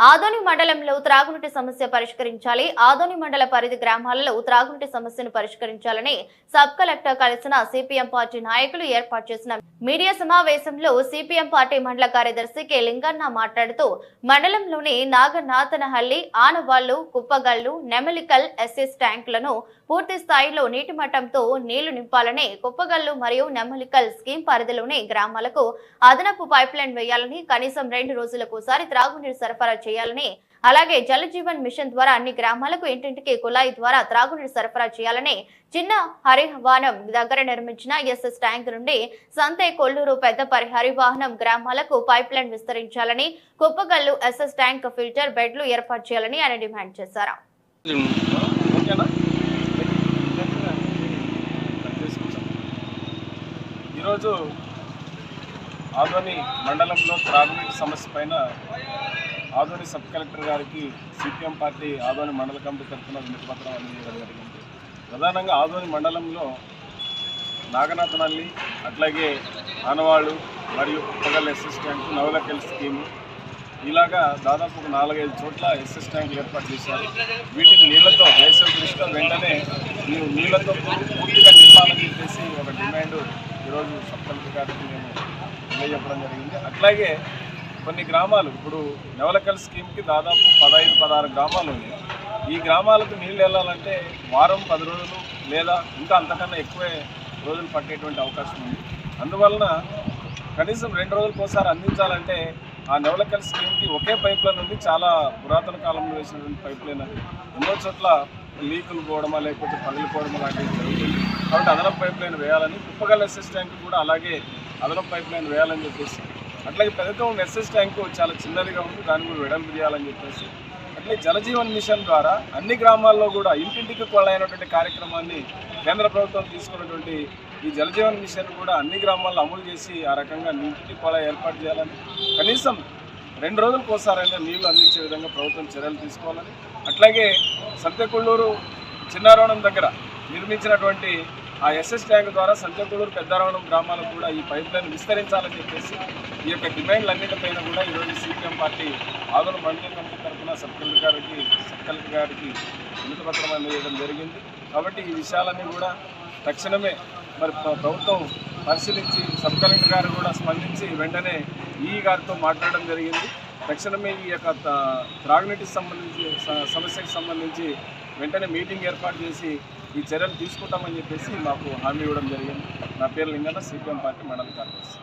ఆదోని మండలంలో త్రాగునీటి సమస్య పరిష్కరించాలి. ఆదోని మండల పరిధి గ్రామాలలో త్రాగునీటి సమస్యను పరిష్కరించాలని సబ్ కలెక్టర్ కలిసిన సిపిఎం పార్టీ నాయకులు ఏర్పాటు చేసిన మీడియా సమావేశంలో సిపిఎం పార్టీ మండల కార్యదర్శి కె. లింగన్న మాట్లాడుతూ మండలంలోని నాగనాథనహల్లి ఆనవాళ్ళు కుప్పగల్లు నెమలికల్ ఎస్ఎస్ ట్యాంకులను పూర్తి స్థాయిలో నీటి మట్టంతో నీళ్ళు నింపాలని కుప్పగల్లు మరియు నెమలికల్ స్కీమ్ పరిధిలోని గ్రామాలకు అదనపు పైప్ లైన్ వేయాలని కనీసం రెండు రోజులకోసారి త్రాగునీరు సరఫరా చేయాలని అలాగే జల జీవన్ మిషన్ ద్వారా అన్ని గ్రామాలకు ఇంటింటికి కుళాయి ద్వారా త్రాగునీరు సరఫరా చేయాలని చిన్న హరివాహనం దగ్గర నిర్మించిన ఎస్ఎస్ ట్యాంక్ నుండి సంతే కొల్లూరు పెద్ద పరిహరివాహనం గ్రామాలకు పైప్ లైన్ విస్తరించాలని కుప్పగల్లు ఎస్ఎస్ ట్యాంక్ ఫిల్టర్ బెడ్లు ఏర్పాటు చేయాలని ఆయన డిమాండ్ చేశారు. ఈరోజు ఆదోని మండలంలో త్రాగునీటి సమస్య పైన ఆదోని సబ్ కలెక్టర్ గారికి సిపిఎం పార్టీ ఆదోని మండల కమిటీ తరఫున వినతి అందజేయడం జరిగింది ప్రధానంగా ఆదోని మండలంలో నాగనాథనల్లి అట్లాగే ఆనవాళ్ళు మరియు ఉప్పగల్ ఎస్ఎస్ ట్యాంకు నవలకెల్ స్కీము ఇలాగా దాదాపు ఒక నాలుగైదు చోట్ల ఎస్ఎస్ ట్యాంక్ ఏర్పాటు చేశారు. వీటిని నీళ్ళతో వేసవి దృష్టిలో వెంటనే నీళ్ళతో పూర్తిగా నింపాలని చెప్పేసి ఒక డిమాండ్ ఈరోజు సబ్ కలెక్టర్ గారికి మేము తెలియజెప్పడం జరిగింది. అట్లాగే కొన్ని గ్రామాలు ఇప్పుడు నెవలకల్ స్కీమ్కి దాదాపు పదహైదు పదహారు గ్రామాలు ఉన్నాయి. ఈ గ్రామాలకు నీళ్ళు వెళ్ళాలంటే వారం పది రోజులు లేదా ఇంకా అంతకన్నా ఎక్కువే రోజులు పట్టేటువంటి అవకాశం ఉంది. అందువలన కనీసం రెండు రోజులకు ఒకసారి అందించాలంటే ఆ నెవలకల్ స్కీమ్కి ఒకే పైప్ లైన్ ఉంది. చాలా పురాతన కాలంలో వేసినటువంటి పైప్ లైన్ అది. ఎన్నో చోట్ల లీకులు పోవడమా లేకపోతే పగిలిపోవడమా లాంటివి జరుగుతుంది. కాబట్టి అదనపు పైప్ లైన్ వేయాలని కుప్పగల్ ఎస్ఎస్ ట్యాంక్ కూడా అలాగే అదనపు పైప్ లైన్ వేయాలని చెప్పేసి అట్లాగే పెద్దతోన ఎస్ఎస్ ట్యాంకు చాలా చిన్నదిగా ఉంది దాన్ని కూడా వెడల్పు చేయాలని చెప్పేసి. అట్లే జలజీవన్ మిషన్ ద్వారా అన్ని గ్రామాల్లో కూడా ఇంటింటికి కొళ్ళైనటువంటి కార్యక్రమాన్ని కేంద్ర ప్రభుత్వం తీసుకున్నటువంటి ఈ జలజీవన్ మిషన్ కూడా అన్ని గ్రామాల్లో అమలు చేసి ఆ రకంగా నీటికి కొళ ఏర్పాటు చేయాలని. కనీసం రెండు రోజులకు ఒకసారైనా నీళ్ళు అందించే విధంగా ప్రభుత్వం చర్యలు తీసుకోవాలని. అట్లాగే సంతెకొల్లూరు చిన్నారోణం దగ్గర నిర్మించినటువంటి ఆ ఎస్ఎస్ ట్యాంక్ ద్వారా సంతెకొల్లూరు పెద్దారవణం గ్రామాలకు కూడా ఈ పైప్ లైన్ విస్తరించాలని చెప్పేసి ఈ యొక్క డిమాండ్లన్నిటిపైన కూడా ఈరోజు సిపిఎం పార్టీ ఆదుల మండలి కమిటీ తరఫున సబ్ కలెక్టర్ గారికి సబ్ కలెక్టర్ గారికి వినతి పత్రం అందజేయడం జరిగింది. కాబట్టి ఈ విషయాలన్నీ కూడా తక్షణమే మరి ప్రభుత్వం పరిశీలించి సబ్ కలెక్టర్ గారు కూడా స్పందించి వెంటనే ఈ గారితో మాట్లాడడం జరిగింది. తక్షణమే ఈ యొక్క త్రాగునీటికి సంబంధించి స- సమస్యకు సంబంధించి వెంటనే మీటింగ్ ఏర్పాటు చేసి ఈ చర్యలు తీసుకుంటామని చెప్పేసి మాకు హామీ ఇవ్వడం జరిగింది. నా పేరు లింగన్న సిపిఎం పార్టీ మండల కార్యదర్శి.